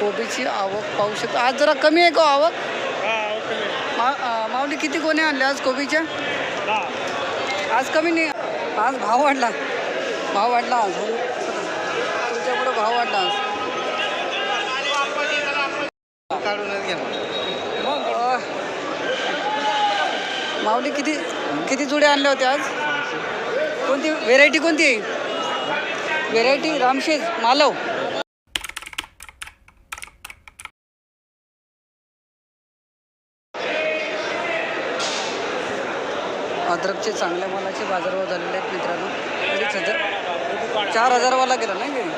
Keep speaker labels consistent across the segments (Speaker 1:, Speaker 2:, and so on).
Speaker 1: कोबीची आवक पाहू शकतो. आज जरा कमी आहे का हो आवक मा माऊली किती कोणी आणले आज कोबीच्या? आज कमी नाही. आज भाव वाढला. भाव वाढला आज. तुमच्याकडं भाव वाढला आज. माऊली किती किती जुडे आणले होते आज? कोणती? व्हेरायटी कोणती आहे? व्हेरायटी रामशेज मालव. अद्रकचे चांगल्या मालाचे बाजारभाव झालेले आहेत मित्रांनो. अडीच हजार. चार हजारवाला गेला नाही घरी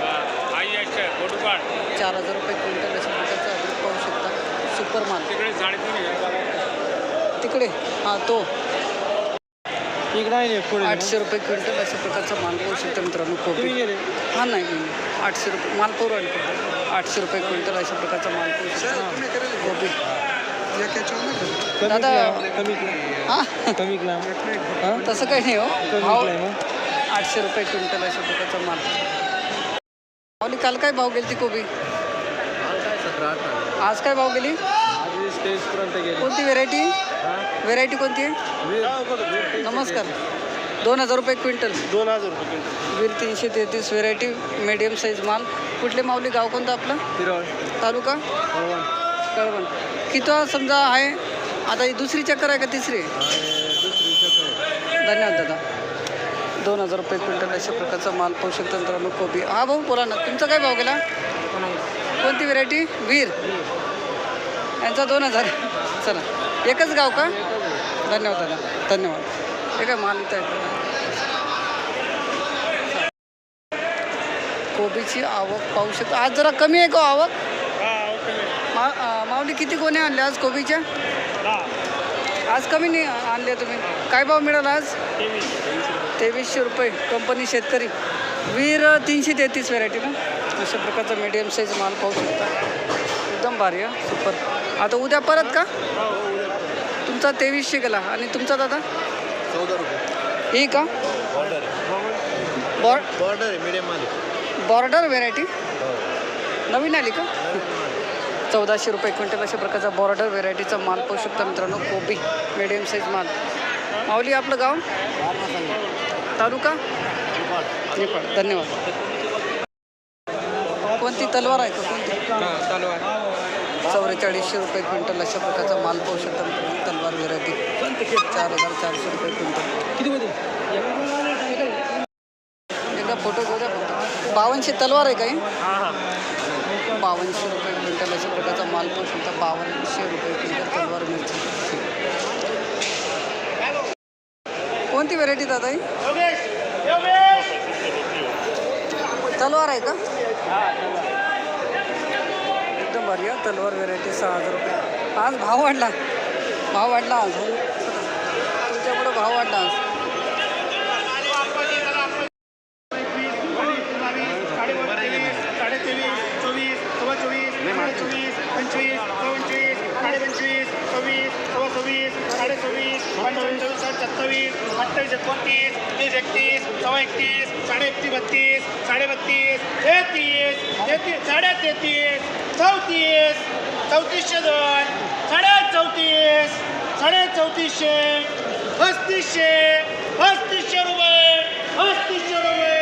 Speaker 1: चार हजार रुपये क्विंटल अशा प्रकारचं अद्रक पाहू शकता. सुपर माल.
Speaker 2: तिकडे
Speaker 1: तिकडे? हां तो.
Speaker 3: इकडे
Speaker 1: आठशे रुपये क्विंटल अशा प्रकारचा माल पाहू शकता मित्रांनो कोबी. हा नाही नाही आठशे रुपये माल पोर आठशे रुपये क्विंटल अशा प्रकारचा माल पाहू शकता. कोबी. दादा
Speaker 3: कमी
Speaker 1: हां? तसं काही नाही हो. भाव आठशे रुपये क्विंटल अशा प्रकारचा माल. माऊली काल काय भाव गेली ती कोबी? आज काय भाव गेली? कोणती व्हेरायटी व्हेरायटी कोणती? आहे नमस्कार. दोन हजार रुपये क्विंटल.
Speaker 3: दोन हजार रुपये क्विंटल.
Speaker 1: वीर तीनशे तेहतीस व्हेरायटी मीडियम साईज माल. कुठले माऊली गाव कोणतं आपलं? तालुका? कळवण किती समजा आहे? आता ही दुसरी चक्कर आहे का तिसरी? धन्यवाद दादा. दोन हजार रुपये क्विंटल अशा प्रकारचा माल पाहू शकतो मित्रांनो कोबी. हा भाऊ बोला ना तुमचा काय भाव गेला? कोणती व्हेरायटी वीर. यांचा दोन हजार. चला. एकच गाव का? धन्यवाद दादा. धन्यवाद. हे काय माल इथं आहे. कोबीची आवक पाहू शकतो. आज जरा कमी आहे का हो आवक? माऊली किती कोणी आणले आज कोबीच्या? आज कमी नाही आणले तुम्ही. काय भाव मिळाला आज? तेवीसशे रुपये. कंपनी शेतकरी. वीर तीनशे तेहतीस व्हेरायटी ना? अशा प्रकारचा मीडियम साईज माल पाहू शकता. एकदम भारी आहे सुपर आता उद्या परत का? तुमचा तेवीसशे गेला. आणि तुमचा दादा?
Speaker 3: चौदा रुपये.
Speaker 1: ही का?
Speaker 3: बॉर्डर
Speaker 1: बॉर
Speaker 3: बॉर्डर
Speaker 1: बॉर्डर व्हेरायटी नवीन आली का? चौदाशे रुपये क्विंटल अशा प्रकारचा बॉर्डर व्हेरायटीचा माल पाहू शकता मित्रांनो कोबी मिडियम साईज माल. माऊली आपलं गाव? तालुका? नेपाळ. धन्यवाद. कोणती तलवार आहे का कोणती?
Speaker 3: तलवार
Speaker 1: चौवेचाळीसशे रुपये क्विंटल अशा प्रकारचा माल पाहू शकता मित्रांनो तलवार व्हेरायटी. चार हजार चारशे रुपये क्विंटल.
Speaker 3: किती
Speaker 1: एकदा फोटो घेऊ द्या बावनशे तलवार आहे काही बावनशे रुपये क्विंटल अशा प्रकारचा माल पण सुद्धा बावनशे रुपये क्विंटल तलवार मिळते कोणती व्हेरायटी दादा ही? तलवार आहे का? एकदम भारी आहे तलवार व्हेरायटी सहा हजार रुपये. आज भाव वाढला. भाव वाढला आज. हो. तुमच्याकडं भाव वाढला आज
Speaker 2: साडे तेवीस चोवीस सव्वा चोवीस साडे चोवीस पंचवीस पंचवीस साडे पंचवीस सव्वीस सव्वा सव्वीस साडे सव्वीस पंचवीस साडे सत्तावीस अठ्ठावीस एकोणतीस तीस एकतीस सव्वा एकतीस साडे एकतीस बत्तीस साडे बत्तीस तेहतीस तेहतीस साडे तेहतीस चौतीस चौतीसशे दोन साडे चौतीस साडे चौतीसशे पस्तीसशे पस्तीसशे रुपये पस्तीसशे रुपये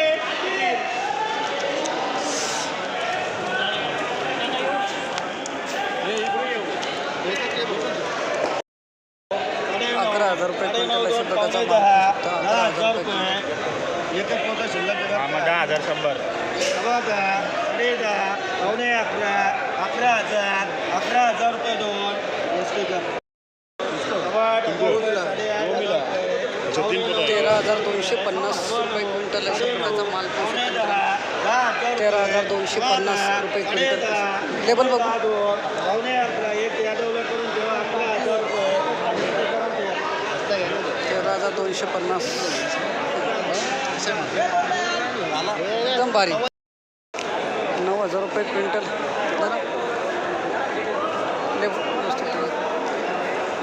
Speaker 1: अकरा हजार रुपये क्विंटल अशा प्रकारचा माल पाहू शकता अकरा हजार रुपये क्विंटल
Speaker 3: एकच पोता
Speaker 2: दहा हजार शंभर.
Speaker 3: साडे दहा पावणे अकरा अकरा हजार अकरा हजार रुपये दोन
Speaker 1: तेरा हजार दोनशे पन्नास रुपये क्विंटल अशा प्रकारचा माल तेरा हजार दोनशे पन्नास रुपये क्विंटल लेबल बघू.
Speaker 3: पावणे अकरा एक यादवला करून ठेवा अकरा हजार रुपये
Speaker 1: तेरा हजार दोनशे पन्नास. एकदम भारी. नऊ हजार रुपये क्विंटल.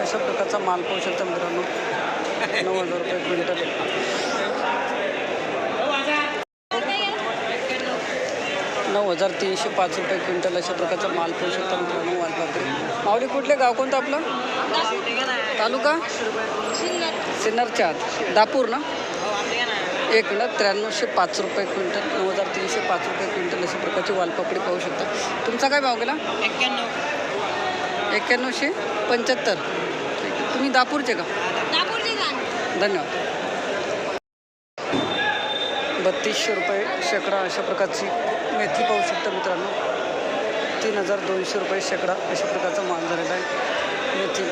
Speaker 1: अशा प्रकारचा माल पाहू शकता मित्रांनो. नऊ हजार रुपये क्विंटल. नऊ हजार तीनशे पाच रुपये क्विंटल अशा प्रकारचा माल पाहू शकता मित्रांनो वालपापडी माऊली कुठले गाव कोणतं आपलं? तालुका? सिन्नरच्या आत. दापूर ना? एक मिनिट त्र्याण्णवशे पाच रुपये क्विंटल नऊ हजार तीनशे पाच रुपये क्विंटल अशा प्रकारची वालपापडी पाहू शकता. तुमचा काय भाव गेला? एक्क्याण्णवशे पंच्याहत्तर. ठीक आहे. तुम्ही दापूरचे का धन्यवाद. बत्तीसशे रुपये शेकडा अशा प्रकारची मेथी पाहू शकता मित्रांनो. तीन हजार दोनशे रुपये शेकडा अशा प्रकारचा माल झालेला आहे मेथी.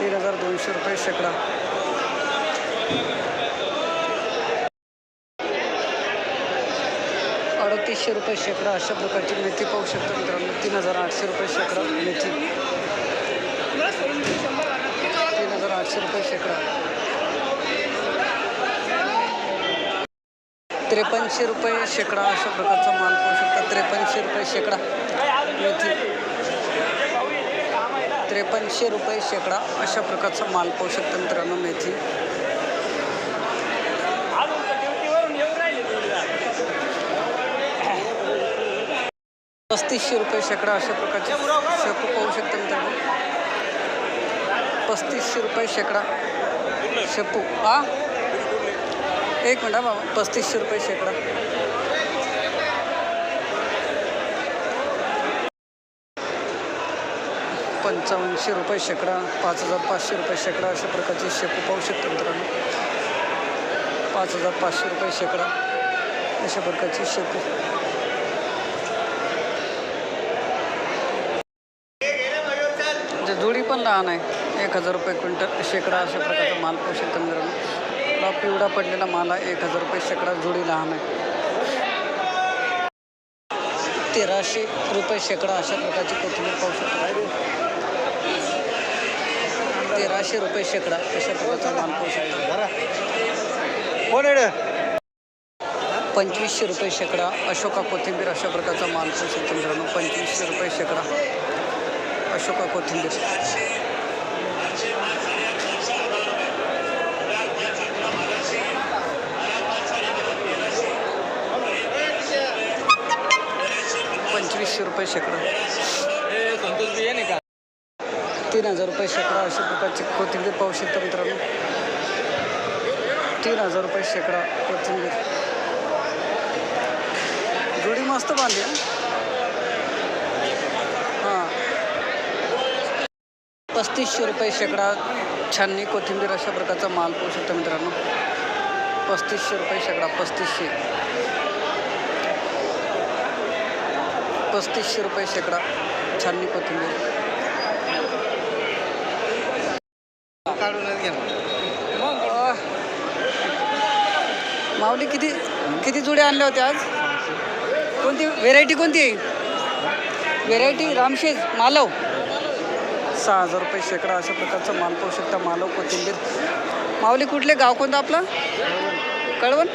Speaker 1: तीन हजार दोनशे रुपये शेकडा. अडतीसशे रुपये शेकडा अशा प्रकारची मेथी पाहू शकतो मित्रांनो. तीन हजार आठशे रुपये शेकडा मेथी. तीन हजार आठशे रुपये शेकडा. त्रेपन्नशे रुपये शेकडा अशा प्रकारचा माल पाहू शकता. त्रेपन्नशे रुपये शेकडा मेथी. त्रेपन्नशे रुपये शेकडा अशा प्रकारचा माल पाहू शकता मित्रांनो मेथी. पस्तीसशे रुपये शेकडा अशा प्रकारचे शेपू पाहू शकता मित्रांनो. पस्तीसशे रुपये शेकडा शेपू हा? एक मिनिट बाबा. पस्तीसशे रुपये शेकडा. पंचावन्नशे रुपये शेकडा पाच हजार पाचशे रुपये शेकडा अशा प्रकारचे शेपू पाहू शकता मित्रांनो. पाच हजार पाचशे रुपये शेकडा अशा प्रकारचे शेपू म्हणजे जुडी पण लहान आहे. एक हजार रुपये क्विंटल शेकडा अशा प्रकारचा माल मित्रांनो थोडा पिवळा पडलेला माल आहे एक हजार रुपये शेकडा जुडी लहान आहे. तेराशे रुपये शेकडा अशा प्रकारची कोथिंबीर पाहू शकता तेराशे रुपये शेकडा अशा प्रकारचा माल पाहू शकता? पंचवीसशे रुपये शेकडा अशोका कोथिंबीर अशा प्रकारचा माल शकतो मित्रांनो. पंचवीसशे रुपये शेकडा. अशोका कोथिंबीर. पंचवीसशे रुपये शेकडा. तीन हजार रुपये शेकडा अशा प्रकारची कोथिंबीर पाहू शकता मित्रांनो. तीन हजार रुपये शेकडा कोथिंबीर. जोडी मस्त बांधली हां पस्तीसशे रुपये शेकडा छाननी कोथिंबीर अशा प्रकारचा माल पाहू शकता मित्रांनो. पस्तीसशे रुपये शेकडा पस्तीसशे. पस्तीसशे रुपये शेकडा छाननी कोथिंबीर. माऊली किती किती जुड्या आणल्या होत्या आज? कोणती व्हेरायटी कोणती आहे? व्हेरायटी रामशेज मालव. सहा हजार रुपये शेकडा अशा प्रकारचा माल पाहू शकता मालव कोथिंबीर. माऊली कुठले गाव कोणतं आपलं? कळवण?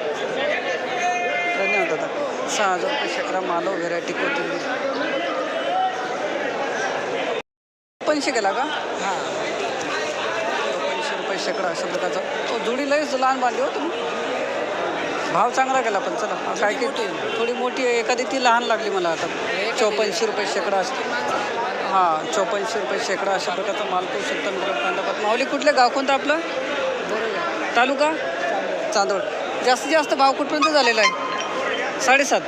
Speaker 1: धन्यवाद दादा. सहा हजार रुपये शेकडा मालव व्हेरायटी कोथिंबीर. पंचशे गेला का? हां. पंचशे रुपये शेकडा अशा प्रकारचा. तो जुडी लयच लहान बांधली हो तुम्ही. भाव चांगला गेला पण चला. काय की थोडी मोठी एखादी ती लहान लागली मला आता. चौपन्नशे रुपये शेकडा असते हां चौपन्नशे रुपये शेकडा अशा प्रकारचा माल पाहू शकता कांदापात माऊली कुठलं गाव कोणतं आपलं? तालुका? चांदोड जास्तीत जास्त भाव कुठपर्यंत झालेला आहे? साडेसात.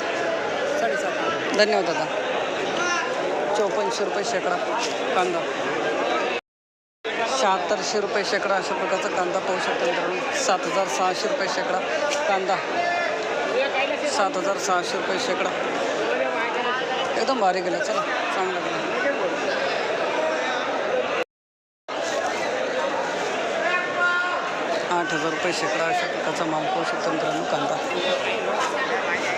Speaker 1: साडेसात धन्यवाद दादा. चौपन्नशे रुपये शेकडा कांदा. शहात्तरशे रुपये शेकडा अशा प्रकारचा कांदा पाहू शकता मित्रांनो. सात हजार सहाशे रुपये शेकडा कांदा. सात हजार सहाशे रुपये शेकडा. एकदम भारी गेला चला. चांगला गेला आठ हजार रुपये शेकडा अशा प्रकारचा माल पाहू शकता मित्रांनो कांदा.